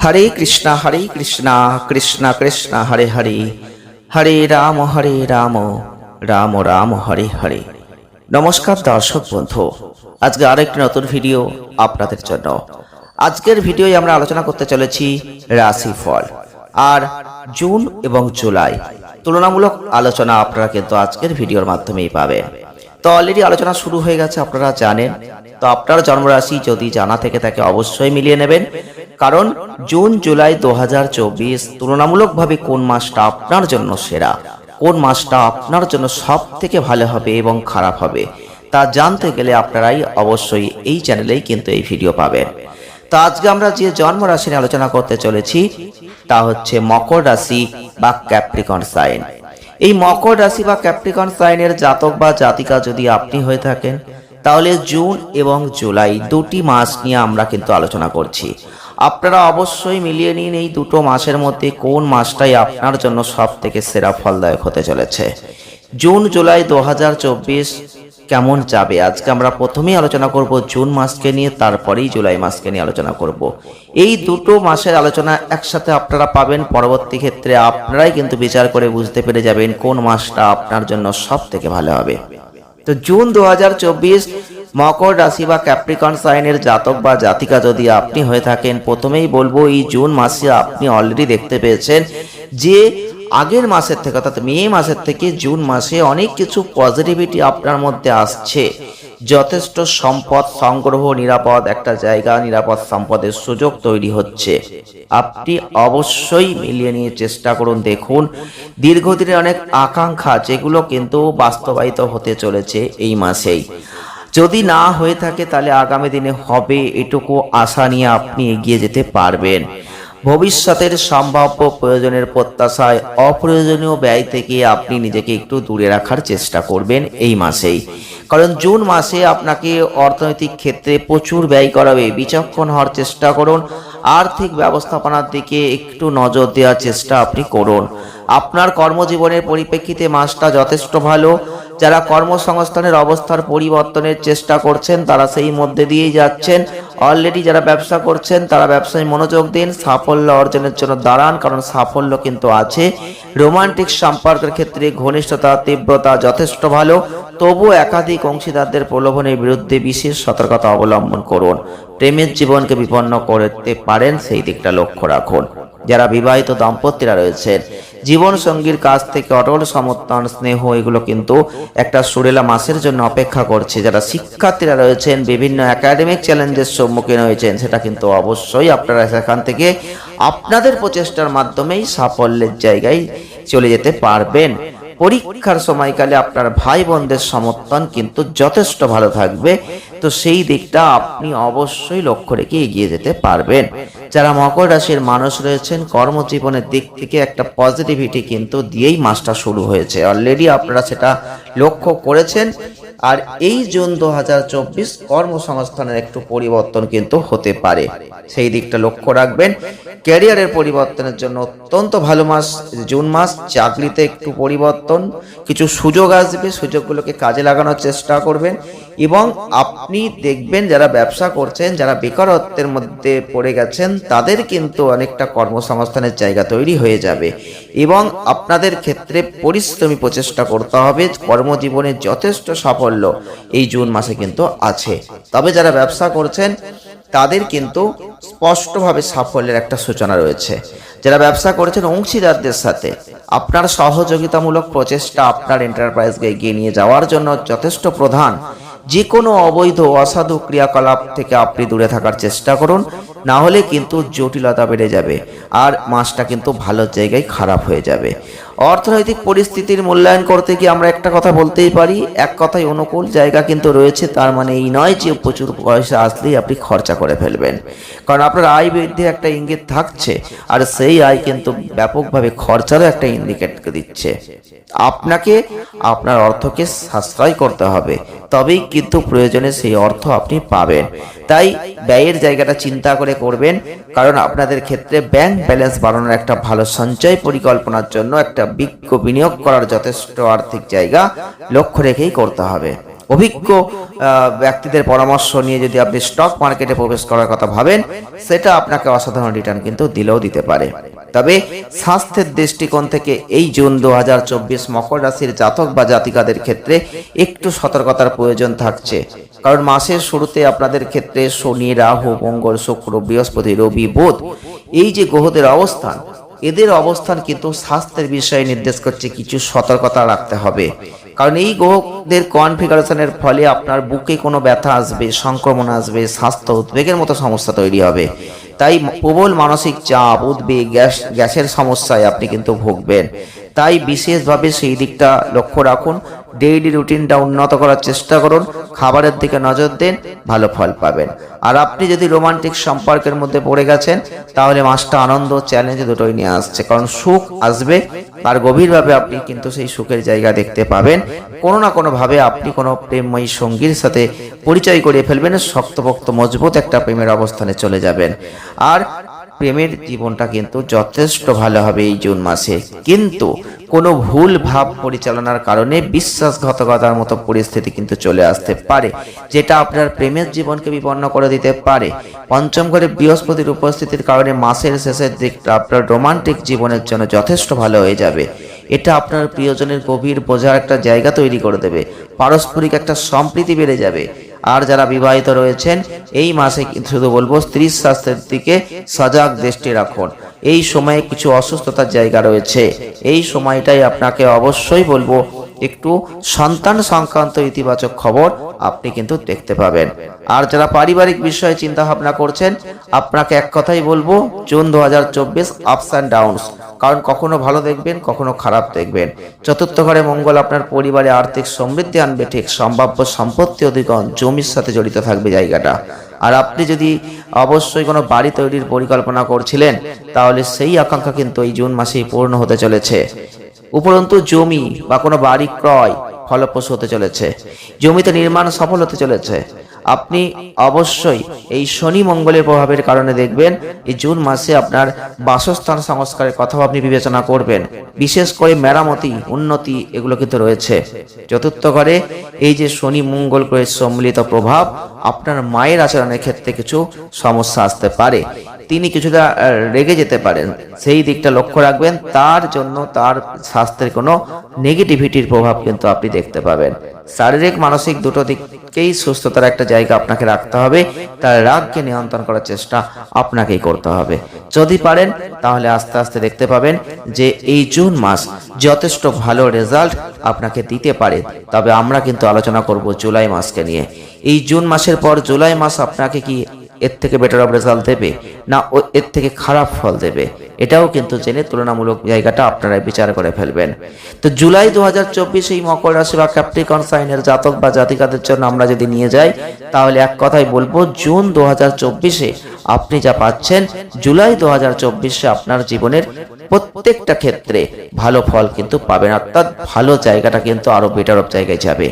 হরে কৃষ্ণ হরে কৃষ্ণ কৃষ্ণ কৃষ্ণ হরে হরে হরে রাম হরে রাম রাম রাম হরে হরে নমস্কার দর্শক বন্ধু, আজকে আরেকটি নতুন ভিডিও আপনাদের জন্য। আজকের ভিডিওয় আমরা আলোচনা করতে চলেছি রাশিফল। আর জুন এবং জুলাই তুলনামূলক আলোচনা আপনারা কিন্তু আজকের ভিডিওর মাধ্যমেই পাবে তো অলরেডি আলোচনা শুরু হয়ে গেছে, আপনারা জানেন। তো আপনার জন্মরাশি যদি জানা থেকে থাকে, অবশ্যই মিলিয়ে নেবেন। কারণ জুন, জুলাই দু হাজার চব্বিশ তুলনামূলকভাবে কোন মাসটা আপনার জন্য সেরা? কোন মাসটা আপনার জন্য সব থেকে ভালো হবে এবং খারাপ হবে? তা জানতে গেলে আপনারাই অবশ্যই এই চ্যানেলেই কিন্তু এই ভিডিও পাবেন। তো আজকে আমরা যে জন্ম রাশি নিয়ে আলোচনা করতে চলেছি, তা হচ্ছে মকর রাশি বা ক্যাপ্রিকন সাইন এই মকর রাশি বা ক্যাপ্রিকন সাইনের জাতক বা জাতিকা যদি আপনি হয়ে থাকেন, তাহলে জুন এবং জুলাই দুটি মাস নিয়ে আমরা কিন্তু আলোচনা করছি। আপনারা অবশ্যই মিলিয়ে নিন এই দুটো মাসের মধ্যে কোন মাসটাই আপনার জন্য সব থেকে সেরা ফলদায়ক হতে চলেছে। জুন, জুলাই দু হাজার চব্বিশ কেমন যাবে? আজকে আমরা প্রথমেই আলোচনা করব জুন মাসকে নিয়ে, তারপরেই জুলাই মাসকে নিয়ে আলোচনা করব। এই দুটো মাসের আলোচনা একসাথে আপনারা পাবেন। পরবর্তী ক্ষেত্রে আপনারাই কিন্তু বিচার করে বুঝতে পেরে যাবেন কোন মাসটা আপনার জন্য সব থেকে ভালো হবে। তো জুন দু হাজার চব্বিশ, মকর রাশি বা ক্যাপ্রিকন সাইনের জাতক বা জাতিকা যদি আপনি হয়ে থাকেন, প্রথমেই বলব এই জুন মাসে আপনি অলরেডি দেখতে পেয়েছেন যে আগের মাসের থেকে অর্থাৎ মে মাসের থেকে জুন মাসে অনেক কিছু পজিটিভিটি আপনার মধ্যে আসছে। যথেষ্ট সম্পদ, সংগ্রহ, নিরাপদ একটা জায়গা, নিরাপদ সম্পদের সুযোগ তৈরি হচ্ছে। আপনি অবশ্যই মিলিয়ে নিয়ে চেষ্টা করুন, দেখুন। দীর্ঘদিনের অনেক আকাঙ্ক্ষা যেগুলো কিন্তু বাস্তবায়িত হতে চলেছে এই মাসেই। যদি না হয়ে থাকে তাহলে আগামী দিনে হবে, এটুকু আশা নিয়ে আপনি এগিয়ে যেতে পারবেন। ভবিষ্যতের সম্ভাব্য প্রয়োজনের প্রত্যাশায় অপ্রয়োজনীয় ব্যয় থেকে আপনি নিজেকে একটু দূরে রাখার চেষ্টা করবেন এই মাসেই। কারণ জুন মাসে আপনাকে অর্থনৈতিক ক্ষেত্রে প্রচুর ব্যয় করাবে। বিচক্ষণ হওয়ার চেষ্টা করুন। আর্থিক ব্যবস্থাপনার দিকে একটু নজর দেওয়ার চেষ্টা আপনি করুন। আপনার কর্মজীবনের পরিপ্রেক্ষিতে মাসটা যথেষ্ট ভালো। যারা কর্মসংস্থানের অবস্থার পরিবর্তনের চেষ্টা করছেন, তারা সেই মধ্যে দিয়েই যাচ্ছেন। অলরেডি যারা ব্যবসা করছেন, তারা ব্যবসায় মনোযোগ দিন, সাফল্য অর্জনের জন্য দাঁড়ান, কারণ সাফল্য কিন্তু আছে। রোমান্টিক সম্পর্কের ক্ষেত্রে ঘনিষ্ঠতা, তীব্রতা যথেষ্ট ভালো। তবু একাধিক অংশীদারদের প্রলোভনের বিরুদ্ধে বিশেষ সতর্কতা অবলম্বন করুন। প্রেমের জীবনকে বিপন্ন করতে পারেন, সেই দিকটা লক্ষ্য রাখুন। যারা বিবাহিত দম্পতিরা রয়েছেন। জীবন সঙ্গীর কাছ থেকে অটল সমর্থন, স্নেহ, এগুলো কিন্তু একটা সুরেলা মাসের জন্য অপেক্ষা করছে। যারা শিক্ষার্থীরা রয়েছেন, বিভিন্ন একাডেমিক চ্যালেঞ্জের সম্মুখীন হয়েছেন, সেটা কিন্তু অবশ্যই আপনারা সেখান থেকে আপনাদের প্রচেষ্টার মাধ্যমেই সাফল্যের জায়গায় চলে যেতে পারবেন। পরীক্ষার সময়কালে আপনার ভাই বোনদের সমর্থন কিন্তু যথেষ্ট ভালো থাকবে। তো সেই দিকটা আপনি অবশ্যই লক্ষ্য রেখে এগিয়ে যেতে পারবেন। যারা মকর রাশির মানুষ রয়েছেন, কর্মজীবনের দিক থেকে একটা পজিটিভিটি কিন্তু দিয়েই মাসটা শুরু হয়েছে। অলরেডি আপনারা সেটা লক্ষ্য করেছেন। আর এই জুন দু হাজার চব্বিশ কর্মসংস্থানের একটু পরিবর্তন কিন্তু হতে পারে। সেই দিকটা লক্ষ্য রাখবেন। ক্যারিয়ারের পরিবর্তনের জন্য অত্যন্ত ভালো মাস, জুন মাস। চাকরিতে একটু পরিবর্তন, কিছু সুযোগ আসবে। সুযোগগুলোকে কাজে লাগানোর চেষ্টা করবেন। এবং আপনি দেখবেন যারা ব্যবসা করছেন, যারা বেকারত্বের মধ্যে পড়ে গেছেন, তাদের কিন্তু অনেকটা কর্মসংস্থানের জায়গা তৈরি হয়ে যাবে। এবং আপনাদের ক্ষেত্রে পরিশ্রমী প্রচেষ্টা করতে হবে, কর্মজীবনে যথেষ্ট সাফল্য এই জুন মাসে কিন্তু আছে। তবে যারা ব্যবসা করছেন, তাদের কিন্তু স্পষ্টভাবে সাফল্যের একটা সূচনা রয়েছে। যারা ব্যবসা করেছেন অংশীদারদের সাথে, আপনার সহযোগিতামূলক প্রচেষ্টা আপনার এন্টারপ্রাইজকে এগিয়ে নিয়ে যাওয়ার জন্য যথেষ্ট প্রধান। যে কোনো অবৈধ অসাধু ক্রিয়াকলাপ থেকে আপনি দূরে থাকার চেষ্টা করুন, না হলে কিন্তু জটিলতা বেড়ে যাবে আর মাছটা কিন্তু ভালো জায়গায় খারাপ হয়ে যাবে। অর্থনৈতিক পরিস্থিতির মূল্যায়ন করতে গিয়ে আমরা একটা কথা বলতেই পারি, এক কথায় অনুকূল জায়গা কিন্তু রয়েছে, তার মানে এই নয় যে প্রচুর পয়সা আসলেই আপনি খরচা করে ফেলবেন। কারণ আপনার আয় বৃদ্ধির একটা ইঙ্গিত থাকছে, আর সেই আয় কিন্তু ব্যাপকভাবে খরচারও একটা ইন্ডিকেট দিচ্ছে। আপনাকে আপনার অর্থকে সাশ্রয় করতে হবে, তবেই কিন্তু প্রয়োজনে সেই অর্থ আপনি পাবেন। তাই ব্যয়ের জায়গাটা চিন্তা করে করবেন, কারণ আপনাদের ক্ষেত্রে ব্যাংক ব্যালেন্স বাড়ানোর একটা ভালো সঞ্চয় পরিকল্পনার জন্য একটা বিজ্ঞ বিনিয়োগ করার যথেষ্ট আর্থিক জায়গা লক্ষ্য রেখেই করতে হবে। অভিজ্ঞ ব্যক্তিদের পরামর্শ নিয়ে যদি আপনি স্টক মার্কেটে প্রবেশ করার কথা ভাবেন, সেটা আপনাকে অসাধারণ রিটার্ন কিন্তু দিলেও দিতে পারে। তবে স্বাস্থ্যের দৃষ্টিকোণ থেকে এই জুন দু হাজার চব্বিশ মকর রাশির জাতক বা জাতিকাদের ক্ষেত্রে একটু সতর্কতার প্রয়োজন থাকছে। কারণ মাসের শুরুতে আপনাদের ক্ষেত্রে শনি, রাহু, মঙ্গল, শুক্র, বৃহস্পতি, রবি, বুধ, এই যে গ্রহদের অবস্থান এদের অবস্থান কিন্তু স্বাস্থ্যের বিষয়ে নির্দেশ করছে, কিছু সতর্কতা রাখতে হবে। কারণ এই গ্রহদের কনফিগারেশনের ফলে আপনার বুকে কোনো ব্যথা আসবে, সংক্রমণ আসবে, স্বাস্থ্য উদ্বেগের মতো সমস্যা তৈরি হবে। তাই প্রবল মানসিক চাপ, উদ্বেগ, গ্যাস, গ্যাসের সমস্যায় আপনি কিন্তু ভুগবেন। তাই বিশেষভাবে সেই দিকটা লক্ষ্য রাখুন। ডেইলি রুটিনটা উন্নত করার চেষ্টা করুন, খাবারের দিকে নজর দেন, ভালো ফল পাবেন। আর আপনি যদি রোমান্টিক সম্পর্কের মধ্যে পড়ে গেছেন, তাহলে মাসটা আনন্দ চ্যালেঞ্জ দুটোই নিয়ে আসছে। কারণ সুখ আসবে আর গভীরভাবে আপনি কিন্তু সেই সুখের জায়গা দেখতে পাবেন। কোনো না কোনোভাবে আপনি কোনো প্রেমময়ী সঙ্গীর সাথে পরিচয় করিয়ে ফেলবেন, শক্তপোক্ত, মজবুত একটা প্রেমের অবস্থানে চলে যাবেন। আর প্রেমের জীবনটা কিন্তু যথেষ্ট ভালো হবে এই জুন মাসে। কিন্তু কোনো ভুল ভাব পরিচালনার কারণে বিশ্বাসঘাতকতার মতো পরিস্থিতি কিন্তু চলে আসতে পারে, যেটা আপনার প্রেমের জীবনকে বিপন্ন করে দিতে পারে। পঞ্চম ঘরে বৃহস্পতির উপস্থিতির কারণে মাসের শেষের দিকটা আপনার রোমান্টিক জীবনের জন্য যথেষ্ট ভালো হয়ে যাবে। এটা আপনার প্রিয়জনের গভীর বোঝার একটা জায়গা তৈরি করে দেবে। পারস্পরিক একটা সম্প্রীতি বেড়ে যাবে। আর যারা বিবাহিত রয়েছেন, এই মাসে শুধু বলব স্ত্রী স্বাস্থ্যের দিকে সজাগ দৃষ্টি রাখুন। এই সময়ে কিছু অসুস্থতার জায়গা রয়েছে। এই সময়টাই আপনাকে অবশ্যই বলব একটু সন্তান সংক্রান্ত ইতিবাচক খবর আপনি কিন্তু দেখতে পাবেন। আর যারা পারিবারিক বিষয়ে চিন্তা ভাবনা করছেন, আপনাকে এক কথাই বলব, জুন দু হাজার চব্বিশ আপস অ্যান্ড ডাউনস কারণ কখনো ভালো দেখবেন, কখনো খারাপ দেখবেন। চতুর্থ ঘরে মঙ্গল আপনার পরিবারে আর্থিক সমৃদ্ধি আনবে, ঠিক সম্ভাব্য সম্পত্তি অধিকরণ জমির সাথে জড়িত থাকবে জায়গাটা। আর আপনি যদি অবশ্যই কোনো বাড়ি তৈরির পরিকল্পনা করছিলেন, তাহলে সেই আকাঙ্ক্ষা কিন্তু এই জুন মাসেই পূর্ণ হতে চলেছে। উপরন্তু জমি বা কোনো বাড়ি ক্রয় ফলপ্রসূ হতে চলেছে। জমিতে নির্মাণ সফল হতে চলেছে। আপনি অবশ্যই এই শনি মঙ্গলের প্রভাবের কারণে দেখবেন, এই জুন মাসে আপনার বাসস্থান সংস্কারের কথাও আপনি বিবেচনা করবেন। বিশেষ করে মেরামতি, উন্নতি এগুলো কিন্তু রয়েছে। চতুর্থ ঘরে এই যে শনি মঙ্গল করে সম্মিলিত প্রভাব, আপনার মায়ের আচরণের ক্ষেত্রে কিছু সমস্যা আসতে পারে। তিনি কিছুটা রেগে যেতে পারেন। সেই দিকটা লক্ষ্য রাখবেন, তার জন্য তার স্বাস্থ্যের কোনো নেগেটিভিটির প্রভাব কিন্তু আপনি দেখতে পাবেন। শারীরিক, মানসিক দুটো দিককেই সুস্থতার একটা জায়গা আপনাকে রাখতে হবে। তার রাগকে নিয়ন্ত্রণ করার চেষ্টা আপনাকেই করতে হবে। যদি পারেন, তাহলে আস্তে আস্তে দেখতে পাবেন যে এই জুন মাস যথেষ্ট ভালো রেজাল্ট আপনাকে দিতে পারে। তবে আমরা কিন্তু আলোচনা করব জুলাই মাসকে নিয়ে। এই জুন মাসের পর জুলাই মাস আপনাকে কি এর থেকে বেটার অফ রেজাল্ট দেবে, না ও এর থেকে খারাপ ফল দেবে। এটাও কিন্তু জেনে তুলনামূলক জায়গাটা আপনারা বিচার করে ফেলবেন। তো জুলাই দু হাজার চব্বিশ এই মকর রাশি বা ক্যাপ্রিকন সাইনের জাতক বা জাতিকাদের জন্য আমরা যদি নিয়ে যাই, তাহলে এক কথাই বলব জুন দু হাজার আপনি যা পাচ্ছেন, জুলাই দু হাজার আপনার জীবনের প্রত্যেকটা ক্ষেত্রে ভালো ফল কিন্তু পাবেন, অর্থাৎ ভালো জায়গাটা কিন্তু আরও বেটার অফ জায়গায় যাবে।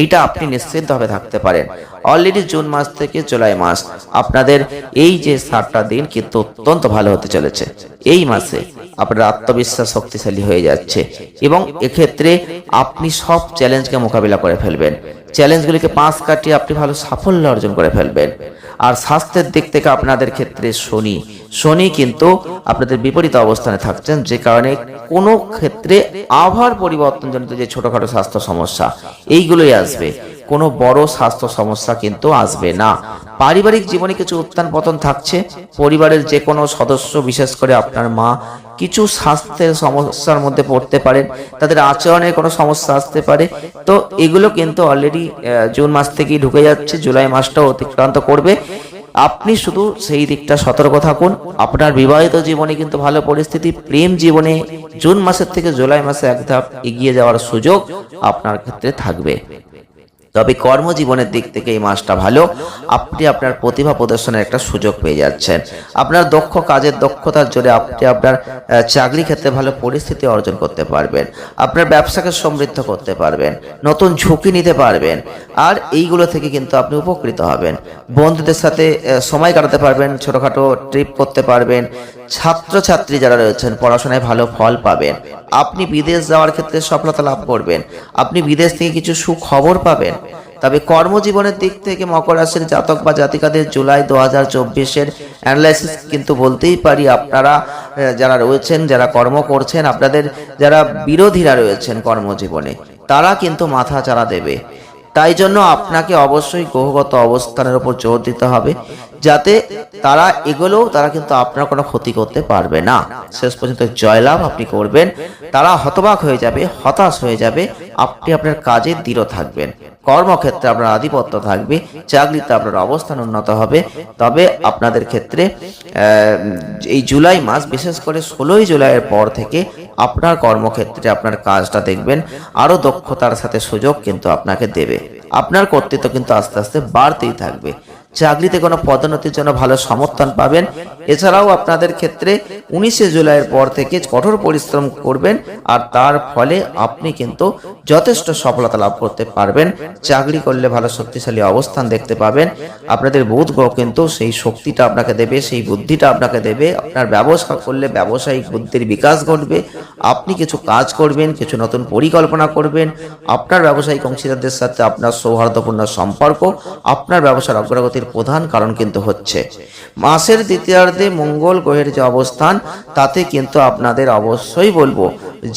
এইটা আপনি নিশ্চিন্তভাবে থাকতে পারেন। অলরেডি জুন মাস থেকে জুলাই মাস। আপনাদের এই যে সাতটা দিন কিন্তু অত্যন্ত ভালো হতে চলেছে। এই মাসে আপনার আত্মবিশ্বাস শক্তিশালী হয়ে যাচ্ছে। এবং এক্ষেত্রে আপনি সব চ্যালেঞ্জকে মোকাবিলা করে ফেলবেন। চ্যালেঞ্জগুলিকে পাঁচ কাটিয়ে আপনি ভালো সাফল্য অর্জন করে ফেলবেন। আর স্বাস্থ্যের দিক থেকে আপনাদের ক্ষেত্রে শনি। শনি কিন্তু আপনাদের বিপরীত অবস্থানে থাকছেন, যে কারণে কোনো ক্ষেত্রে আভার পরিবর্তনজনিত যে ছোটোখাটো স্বাস্থ্য সমস্যা, এইগুলোই আসবে। কোনো বড় স্বাস্থ্য সমস্যা কিন্তু আসবে না। পারিবারিক জীবনে কিছু উত্থান পতন থাকছে। পরিবারের যে কোনো সদস্য, বিশেষ করে আপনার মা, কিছু স্বাস্থ্যের সমস্যার মধ্যে পড়তে পারেন। তাদের আচরণের কোনো সমস্যা আসতে পারে। তো এগুলো কিন্তু অলরেডি জুন মাস থেকেই ঢুকে যাচ্ছে। জুলাই মাসটাও অতিক্রান্ত করবে। আপনি শুধু সেই দিকটা সতর্ক থাকুন। আপনার বিবাহিত জীবনে কিন্তু ভালো পরিস্থিতি, প্রেম জীবনে জুন মাসের থেকে জুলাই মাসে এক ধাপ এগিয়ে যাওয়ার সুযোগ আপনার ক্ষেত্রে থাকবে। তবে কর্মজীবনের দিক থেকে এই মাসটা ভালো। আপনি আপনার প্রতিভা প্রদর্শনের একটা সুযোগ পেয়ে যাচ্ছেন। আপনার দক্ষ কাজের দক্ষতার জোরে আপনি আপনার চাকরি ক্ষেত্রে ভালো পরিস্থিতি অর্জন করতে পারবেন। আপনার ব্যবসাকে সমৃদ্ধ করতে পারবেন। নতুন ঝুঁকি নিতে পারবেন। আর এইগুলো থেকে কিন্তু আপনি উপকৃত হবেন। বন্ধুদের সাথে সময় কাটাতে পারবেন, ছোটখাটো ট্রিপ করতে পারবেন। ছাত্রছাত্রী যারা রয়েছেন, পড়াশোনায় ভালো ফল পাবেন। আপনি বিদেশ যাওয়ার ক্ষেত্রে সফলতা লাভ করবেন। আপনি বিদেশ থেকে কিছু সুখবর পাবেন। তবে কর্মজীবনের দিক থেকে মকর রাশির জাতক বা জাতিকাদের জুলাই দু হাজার চব্বিশের অ্যানালাইসিস কিন্তু বলতেই পারি, আপনারা যারা রয়েছেন, যারা কর্ম করছেন, আপনাদের যারা বিরোধীরা রয়েছেন কর্মজীবনে, তারা কিন্তু মাথা চারা দেবে। তাই জন্য আপনাকে অবশ্যই গ্রহগত অবস্থানের উপর জোর দিতে হবে, যাতে তারা এগুলোও তারা কিন্তু আপনার কোনো ক্ষতি করতে পারবে না। শেষ পর্যন্ত জয়লাভ আপনি করবেন, তারা হতবাক হয়ে যাবে, হতাশ হয়ে যাবে, আপনি আপনার কাজে দৃঢ় থাকবেন। কর্মক্ষেত্রে আপনার আধিপত্য থাকবে, চাকরিতে আপনার অবস্থান উন্নত হবে। তবে আপনাদের ক্ষেত্রে এই জুলাই মাস, বিশেষ করে ষোলোই জুলাইয়ের পর থেকে আপনার কর্মক্ষেত্রে আপনার কাজটা দেখবেন, আরও দক্ষতার সাথে সুযোগ কিন্তু আপনাকে দেবে। আপনার কর্তৃত্ব কিন্তু আস্তে আস্তে বাড়তেই থাকবে। চাকরিতে কোনো পদোন্নতির জন্য ভালো সমর্থন পাবেন। এছাড়াও আপনাদের ক্ষেত্রে উনিশে জুলাইয়ের পর থেকে কঠোর পরিশ্রম করবেন আর তার ফলে আপনি কিন্তু যথেষ্ট সফলতা লাভ করতে পারবেন। চাকরি করলে ভালো শক্তিশালী অবস্থান দেখতে পাবেন। আপনাদের বোধ গ্রহ কিন্তু সেই শক্তিটা আপনাকে দেবে, সেই বুদ্ধিটা আপনাকে দেবে। আপনার ব্যবসা করলে ব্যবসায়িক বুদ্ধির বিকাশ ঘটবে। আপনি কিছু কাজ করবেন, কিছু নতুন পরিকল্পনা করবেন। আপনার ব্যবসায়িক অংশীদারদের সাথে আপনার সৌহার্দ্যপূর্ণ সম্পর্ক, আপনার ব্যবসার অগ্রগতির প্রধান কারণ কিন্তু হচ্ছে। মাসের দ্বিতীয়ার্ধে মঙ্গল গ্রহের যে অবস্থান, তাতে কিন্তু আপনাদের অবশ্যই বলব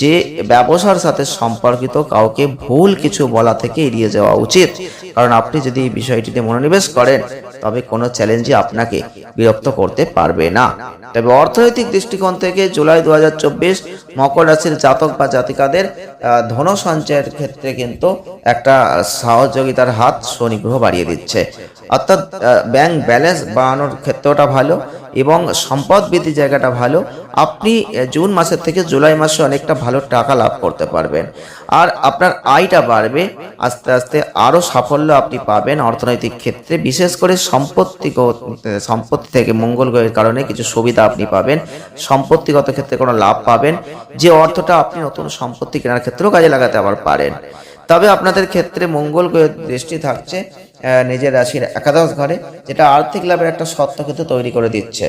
যে ব্যবসার সাথে সম্পর্কিত কাউকে ভুল কিছু বলা থেকে এড়িয়ে যাওয়া উচিত। কারণ আপনি যদি এই বিষয়টিতে মনোনিবেশ করেন, তবে কোনো চ্যালেঞ্জই আপনাকে বিরক্ত করতে পারবে না। তবে অর্থনৈতিক দৃষ্টিকোণ থেকে জুলাই দু হাজার চব্বিশ মকর রাশির জাতক বা জাতিকাদের ধন সঞ্চয়ের ক্ষেত্রে কিন্তু একটা সহযোগিতার হাত শনিগ্রহ বাড়িয়ে দিচ্ছে। অর্থাৎ ব্যাংক ব্যালেন্স বাড়ানোর ক্ষেত্রটা ভালো এবং সম্পদ বৃদ্ধি জায়গাটা ভালো। আপনি জুন মাসের থেকে জুলাই মাসে অনেকটা ভালো টাকা লাভ করতে পারবেন। আর আপনার আয়টা বাড়বে আস্তে আস্তে আরও সাফল্য আপনি পাবেন অর্থনৈতিক ক্ষেত্রে। বিশেষ করে সম্পত্তি সম্পত্তি থেকে মঙ্গল গ্রহের কারণে কিছু সুবিধা আপনি পাবেন সম্পত্তিগত ক্ষেত্রে কোনো লাভ পাবেন যে অর্থটা আপনি নতুন সম্পত্তি কেনার ক্ষেত্রেও কাজে লাগাতে আবার পারেন। তবে আপনাদের ক্ষেত্রে মঙ্গল গ্রহের দৃষ্টি থাকছে নিজের রাশির একাদশ ঘরে, যেটা আর্থিক লাভের একটা সত্ত্ব কিন্তু তৈরি করে দিচ্ছে।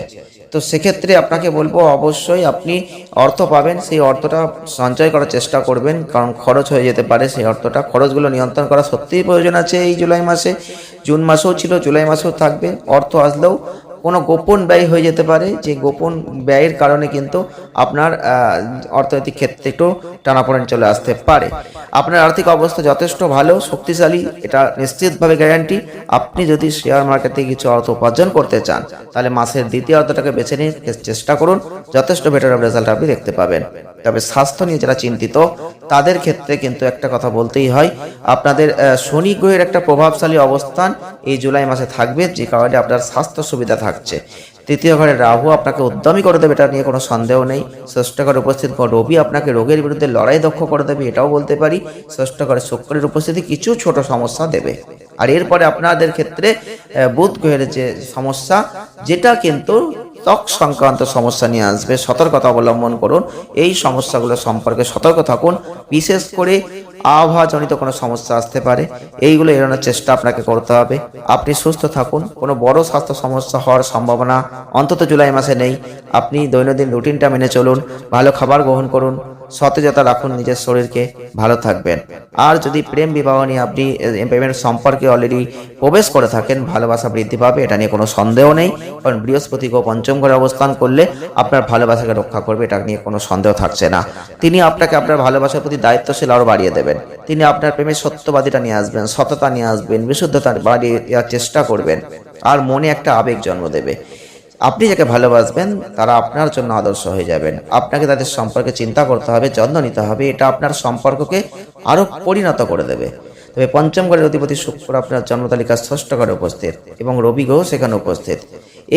তো সেক্ষেত্রে আপনাকে বলব, অবশ্যই আপনি অর্থ পাবেন, সেই অর্থটা সঞ্চয় করার চেষ্টা করবেন, কারণ খরচ হয়ে যেতে পারে, সেই অর্থটা, খরচগুলো নিয়ন্ত্রণ করা সত্যিই প্রয়োজন আছে এই জুলাই মাসে। জুন মাসেও ছিল, জুলাই মাসেও থাকবে। অর্থ আসলেও কোনো গোপন ব্যয় হয়ে যেতে পারে, যে গোপন ব্যয়ের কারণে কিন্তু আপনার অর্থনৈতিক ক্ষেত্রে একটু টানাপোড়েন চলে আসতে পারে। আপনার আর্থিক অবস্থা যথেষ্ট ভালো, শক্তিশালী, এটা নিশ্চিতভাবে গ্যারান্টি আপনি যদি শেয়ার মার্কেটে কিছু অর্থ উপার্জন করতে চান, তাহলে মাসের দ্বিতীয় অর্থটাকে বেছে নিয়ে চেষ্টা করুন, যথেষ্ট বেটার রেজাল্ট আপনি দেখতে পাবেন। তবে স্বাস্থ্য নিয়ে যারা চিন্তিত, তাদের ক্ষেত্রে কিন্তু একটা কথা বলতেই হয়, আপনাদের শনি গ্রহের একটা প্রভাবশালী অবস্থান এই জুলাই মাসে থাকবে, যে কারণে আপনার স্বাস্থ্য সুবিধা থাকছে। তৃতীয় ঘরে রাহু আপনাকে উদ্যমী করে দেবে, এটা নিয়ে কোনো সন্দেহ নেই। ষষ্ঠ ঘরে উপস্থিত রবি আপনাকে রোগের বিরুদ্ধে লড়াই দক্ষ করে দেবে, এটাও বলতে পারি। ষষ্ঠ ঘরে শুক্রের উপস্থিতি কিছু ছোট সমস্যা দেবে। আর এরপরে আপনাদের ক্ষেত্রে বুধ গ্রহের যে সমস্যা, যেটা কিন্তু ত্বক সংক্রান্ত সমস্যা নিয়ে আসবে, সতর্কতা অবলম্বন করুন। এই সমস্যাগুলো সম্পর্কে সতর্ক থাকুন। বিশেষ করে আবহাওয়াজনিত কোনো সমস্যা আসতে পারে, এইগুলো এড়ানোর চেষ্টা আপনাকে করতে হবে। আপনি সুস্থ থাকুন। কোনো বড় স্বাস্থ্য সমস্যা হওয়ার সম্ভাবনা অন্তত জুলাই মাসে নেই। আপনি দৈনন্দিন রুটিনটা মেনে চলুন, ভালো খাবার গ্রহণ করুন সতেজতা রাখুন নিজের শরীরকে ভালো থাকবেন। আর যদি প্রেম বিবাহ নিয়ে আপনি প্রেমের সম্পর্কে অলরেডি প্রবেশ করে থাকেন, ভালোবাসা বৃদ্ধি পাবে, এটা নিয়ে কোনো সন্দেহ নেই। কারণ বৃহস্পতি গো পঞ্চম ঘরে অবস্থান করলে আপনার ভালোবাসাকে রক্ষা করবে, এটা নিয়ে কোনো সন্দেহ থাকছে না। তিনি আপনাকে আপনার ভালোবাসার প্রতি দায়িত্বশীল আরও বাড়িয়ে দেবেন। তিনি আপনার প্রেমের সত্যবাদীটা নিয়ে আসবেন, সততা নিয়ে আসবেন বিশুদ্ধতা বাড়িয়ে দেওয়ার চেষ্টা করবেন। আর মনে একটা আবেগ জন্ম দেবে। আপনি যাকে ভালোবাসবেন, তারা আপনার জন্য আদর্শ হয়ে যাবেন। আপনাকে তাদের সম্পর্কে চিন্তা করতে হবে, যত্ন নিতে হবে, এটা আপনার সম্পর্ককে আরও পরিণত করে দেবে। তবে পঞ্চম ঘরের অধিপতি শুক্র আপনার জন্মতালিকার ষষ্ঠ ঘরে উপস্থিত এবং রবি গ্রহ সেখানে উপস্থিত।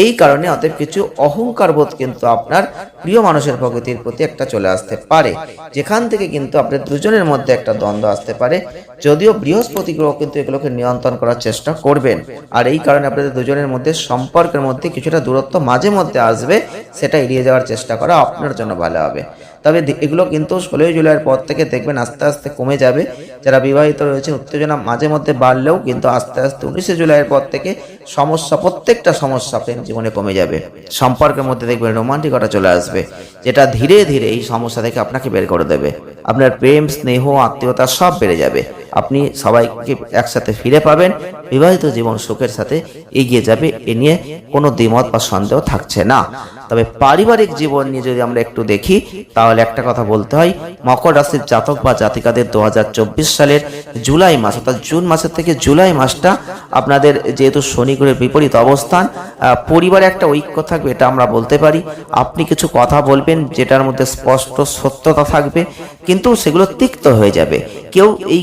এই কারণে অতএব কিছু অহংকার বোধ কিন্তু আপনার প্রিয় মানুষের প্রকৃতির প্রতি একটা চলে আসতে পারে। যেখান থেকে কিন্তু আপনার দুজনের মধ্যে একটা দ্বন্দ্ব আসতে পারে। যদিও বৃহস্পতি গ্রহ কিন্তু এগুলোকে নিয়ন্ত্রণ করার চেষ্টা করবেন। আর এই কারণে আপনাদের দুজনের মধ্যে সম্পর্কের মধ্যে কিছুটা দূরত্ব মাঝে মধ্যে আসবে, সেটা এড়িয়ে যাওয়ার চেষ্টা করা আপনার জন্য ভালো হবে। তবে এগুলো কিন্তু ষোলোই জুলাইয়ের পর থেকে দেখবেন আস্তে আস্তে কমে যাবে। যারা বিবাহিত রয়েছে উত্তেজনা মাঝে মধ্যে বাড়লেও কিন্তু আস্তে আস্তে উনিশে জুলাইয়ের পর থেকে সমস্যা, প্রত্যেকটা সমস্যা প্রেম জীবনে কমে যাবে। সম্পর্কের মধ্যে দেখবেন রোমান্টিকতা চলে আসবে, যেটা ধীরে ধীরে এই সমস্যা থেকে আপনাকে বের করে দেবে। আপনার প্রেম, স্নেহ, আত্মীয়তা সব বেড়ে যাবে। আপনি সবাইকে একসাথে ফিরে পাবেন, বিবাহিত জীবন সুখের সাথে এগিয়ে যাবে, এ নিয়ে কোনো দ্বিমত বা সন্দেহ থাকছে না। তবে পারিবারিক জীবন নিয়ে যদি আমরা একটু দেখি, তাহলে একটা কথা বলতে হয়। মকর রাশির জাতক বা জাতিকাদের দু হাজার চব্বিশ সালের জুলাই মাস, অর্থাৎ জুন মাসের থেকে জুলাই মাসটা আপনাদের যেহেতু শনি গ্রহের বিপরীত অবস্থান পরিবারে একটা ঐক্য থাকবে, এটা আমরা বলতে পারি। আপনি কিছু কথা বলবেন, যেটার মধ্যে স্পষ্ট সত্যতা থাকবে, কিন্তু সেগুলো তিক্ত হয়ে যাবে। কেউ এই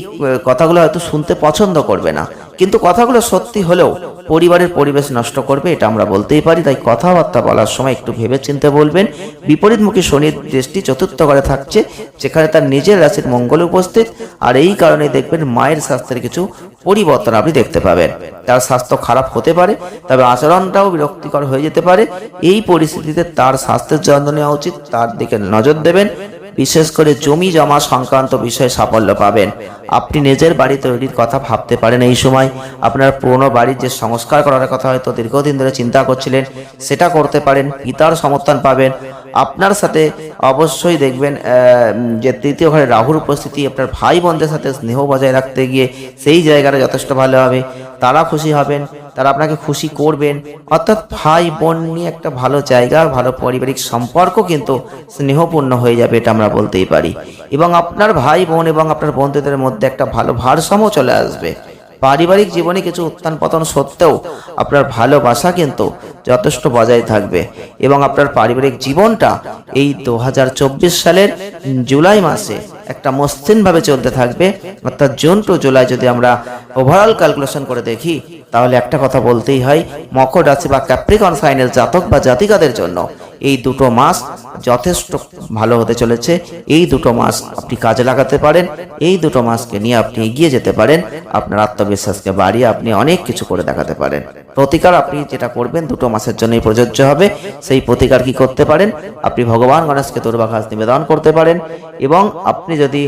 কথাগুলো হয়তো শুনতে পছন্দ করবে না। কিন্তু কথাগুলো সত্যি হলেও পরিবারের পরিবেশ নষ্ট করবে, এটা আমরা বলতেই পারি। তাই কথাবার্তা বলার সময় একটু ভেবে চিন্তে বলবেন, বিপরীতমুখী শনির দৃষ্টি চতুর্থ ঘরে থাকছে, যেখানে তার নিজের রাশির মঙ্গল উপস্থিত, আর এই কারণে দেখবেন মায়ের স্বাস্থ্যের কিছু পরিবর্তন আপনি দেখতে পাবেন। তার স্বাস্থ্য খারাপ হতে পারে, তবে আচরণটাও বিরক্তিকর হয়ে যেতে পারে। এই পরিস্থিতিতে তার স্বাস্থ্যের যত্ন নেওয়া উচিত, তার দিকে নজর দেবেন বিশেষ করে জমি জমা সংক্রান্ত বিষয়ে সাফল্য পাবেন। আপনি নিজের বাড়ি তৈরির কথা ভাবতে পারেন এই সময়। আপনার পুরনো বাড়ির যে সংস্কার করার কথা হয়তো দীর্ঘদিন ধরে চিন্তা করছিলেন, সেটা করতে পারেন, পিতার সমর্থন পাবেন। আপনার সাথে অবশ্যই দেখবেন যে তৃতীয় ঘরে রাহুর উপস্থিতি, আপনার ভাই বোনদের সাথে স্নেহ বজায় রাখতে গিয়ে সেই জায়গাটা যথেষ্ট ভালো হবে। তারা খুশি হবেন। তারা আপনাকে খুশি করবেন। অর্থাৎ ভাই বোন নিয়ে একটা ভালো জায়গা, ভালো পারিবারিক সম্পর্ক কিন্তু স্নেহপূর্ণ হয়ে যাবে এটা আমরা বলতেই পারি। এবং আপনার ভাই বোন এবং আপনার বন্ধুদের মধ্যে একটা ভালো ভারসাম্য চলে আসবে। পারিবারিক জীবনে কিছু উত্থান পতন সত্ত্বেও আপনার ভালোবাসা কিন্তু যথেষ্ট বজায় থাকবে। এবং আপনার পারিবারিক জীবনটা এই দু হাজার চব্বিশ সালের জুলাই মাসে একটা মসৃণভাবে চলতে থাকবে। অর্থাৎ জুন টু জুলাই যদি আমরা ওভারঅল ক্যালকুলেশন করে দেখি তাহলে একটা কথা বলতেই হয় মকর রাশি বা ক্যাপ্রিকন ফাইনাল জাতক বা জাতিকাদের জন্য। এই দুটো মাস যথেষ্ট ভালো হতে চলেছে। এই দুটো মাস আপনি কাজে লাগাতে পারেন। এই দুটো মাসকে নিয়ে আপনি এগিয়ে যেতে পারেন। আপনার আত্মবিশ্বাসকে বাড়িয়ে আপনি অনেক কিছু করে দেখাতে পারেন। প্রতিকার আপনি যেটা করবেন দুটো মাসের জন্যই প্রযোজ্য হবে। সেই প্রতিকার কি করতে পারেন? আপনি ভগবান গণেশকে দুর্বাঘাস নিবেদন করতে পারেন এবং আপনি যদি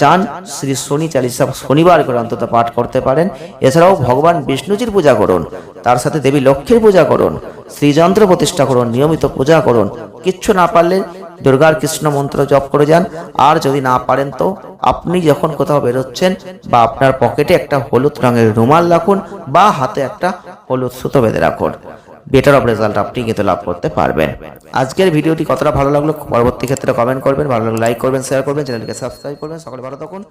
চান শ্রী শনি চালিসা শনিবার করে অন্তত পাঠ করতে পারেন। এছাড়াও ভগবান বিষ্ণুজির পূজা করুন। তার সাথে দেবী লক্ষ্মীর পূজা করুন, শ্রীযন্ত্র প্রতিষ্ঠা করুন, নিয়মিত পূজা করুন। কিচ্ছু না পারলে দুর্গার কৃষ্ণ মন্ত্র জপ করে যান। আর যদি না পারেন তো আপনি যখন কোথাও বেরোচ্ছেন বা আপনার পকেটে একটা হলুদ রঙের রুমাল রাখুন বা হাতে একটা হলুদ সুতো বেঁধে রাখুন। বেটার অফ রেজাল্ট আপনি কিন্তু লাভ করতে পারবেন। আজকের ভিডিওটি কতটা ভালো লাগল পরবর্তী ক্ষেত্রে কমেন্ট করবেন, ভালো লাগলে লাইক করবেন শেয়ার করবেন চ্যানেলকে সাবস্ক্রাইব করবেন। সকলে ভালো থাকুন।